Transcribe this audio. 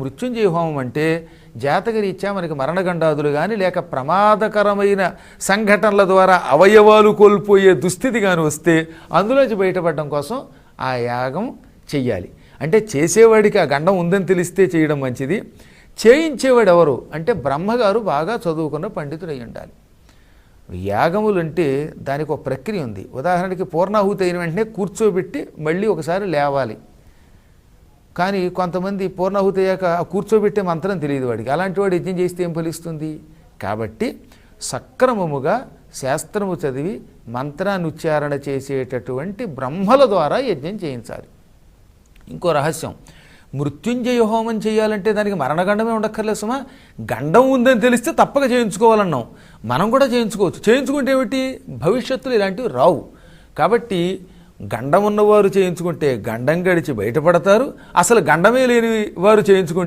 మృత్యుంజయ హోమం అంటే జాతకరీత్యా మనకి మరణగండాదులు కానీ లేక ప్రమాదకరమైన సంఘటనల ద్వారా అవయవాలు కోల్పోయే దుస్థితి కానీ వస్తే అందులోంచి బయటపడడం కోసం ఆ యాగం చెయ్యాలి. అంటే చేసేవాడికి ఆ గండం ఉందని తెలిస్తే చేయడం మంచిది. చేయించేవాడు ఎవరు అంటే బ్రహ్మగారు బాగా చదువుకున్న పండితుడై ఉండాలి. యాగములు అంటే దానికి ఒక ప్రక్రియ ఉంది. ఉదాహరణకి పూర్ణాహుతి అయిన వెంటనే కూర్చోబెట్టి మళ్ళీ ఒకసారి లేవాలి. కానీ కొంతమంది పూర్ణాహుతి అయ్యాక కూర్చోబెట్టే మంత్రం తెలియదు వాడికి. అలాంటి వాడు యజ్ఞం చేస్తే ఏం ఫలిస్తుంది? కాబట్టి సక్రమముగా శాస్త్రము చదివి మంత్రాన్ని ఉచ్చారణ చేసేటటువంటి బ్రహ్మల ద్వారా యజ్ఞం చేయించాలి. ఇంకో రహస్యం. మృత్యుంజయ హోమం చేయాలంటే దానికి మరణగండమే ఉండక్కర్లేదు సుమా. గండం ఉందని తెలిస్తే తప్పక చేయించుకోవాలన్నాం. మనం కూడా చేయించుకోవచ్చు. చేయించుకుంటే ఏమిటి? భవిష్యత్తులో ఇలాంటివి రావు. కాబట్టి గండం ఉన్నవారు చేయించుకుంటే గండం గడిచి బయటపడతారు. అసలు గండమే లేని వారు చేయించుకుంటే